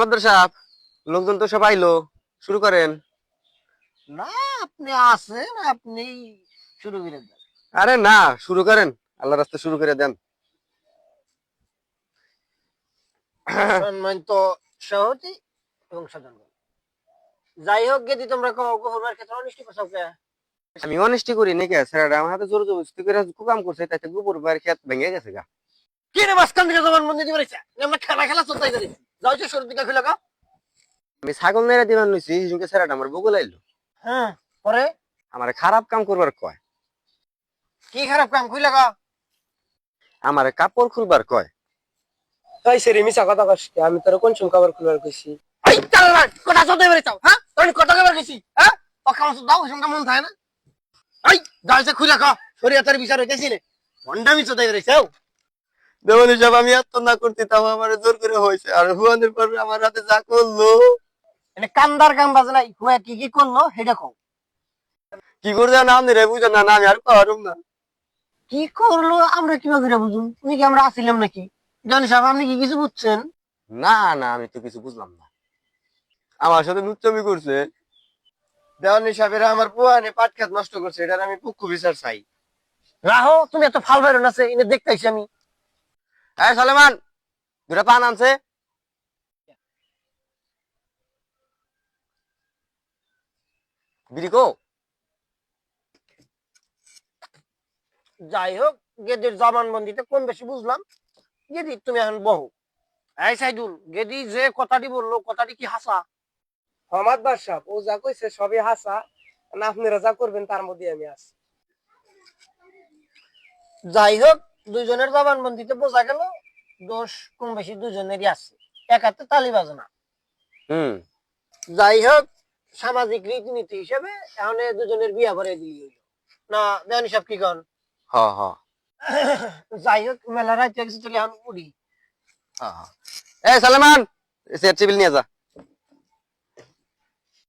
মাদ্দার সাহেব লোকজন তো সব আইলো। শুরু করেন। না আপনি আছেন আপনি শুরু করে দেন। আরে না শুরু করেন। আল্লাহ রাস্তা শুরু করে দেন। সম্মানিত এবং সাধারণ যাই হোক গেদি তোমরা গহরবার ক্ষেত্রে অনিষ্টি পাচাও কে? আমি অনেস্টি করি নাকি? স্যার আমার হাতে জোর জবরদস্তি করে খুব কাম করছে তাতে গোবর খেত ভেঙে গেছে গা। কি রে মাঝখান থেকে জবান বন্দি দিবে আমরা খেলা খেলা চলতে যাও যে শুরু দিকে খুলে আমি ছাগল নেড়া দিবার নইছি হিজুকে স্যার আমার বগল আইলো। হ্যাঁ পরে? আমার খারাপ কাম করবার কয়। কি খারাপ কাম খুলে গা আমার কাপড় খুলবার কয়। তাই সে মিশা কথা কস আমি তোর কোন সময় খাবার খুলবার কইছি? এই চাল কথা চলতে পেরে চাও হ্যাঁ? তুমি কত কেবার গেছি হ্যাঁ? ও কাম দাও সঙ্গে মন থাকে না। এই গালছে খুলে গা শরীয়তের বিচার হইতেছিলে ভন্ডামি চলতে পেরে চাও? দেওয়ানি সাহেব আমি এত না করতে তাও আমার জোর করে হয়েছে। আর হুয়ানের পর আমার হাতে যা করল মানে কান্দার কাম বাজে নাই হুয়া কি কি করল সেটা কও। কি করে না রে বুঝেন না আমি আর পারুম না। কি করল আমরা কীভাবে বুঝুন তুমি কি আমরা আসিলাম নাকি? জানি সাহেব আপনি কি কিছু বুঝছেন? না না আমি তো কিছু বুঝলাম না। আমার সাথে নুচ্চমি করছে। দেওয়ানি সাহেবেরা আমার পুয়ানে পাট খাত নষ্ট করছে এটার আমি পুক্কু বিচার চাই। রাহো তুমি এত ফাল আছে এনে দেখতেছি আমি। এই সালেমান দুটা পান আনছে। বিরিকো যাই হোক গেদির জবানবন্দিতে কম বেশি বুঝলাম। গেদি তুমি এখন বহু। এই সাইদুল গেদি যে কথাটি বলল কথাটি কি হাসা? হমাদ বাদশাহ ও যা কইছে সবই হাসা। না আপনারা যা করবেন তার মধ্যে আমি আছি। যাই হোক দুইজনের জবানবন্দিতে বোঝা গেল দোষ কম বেশি দুজনেরই আছে। একাতে তালি বাজে না হুম। যাই হোক সামাজিক রীতিনীতি হিসেবে এখন দুজনের বিয়া ভরে দিলি হইল। না দেওয়ানি সাহেব কি কন? হ হ। যাই হোক মেলা রাত চলে এখন উড়ি। হ, হ। এই সালেমান টেবিল নিয়ে যা।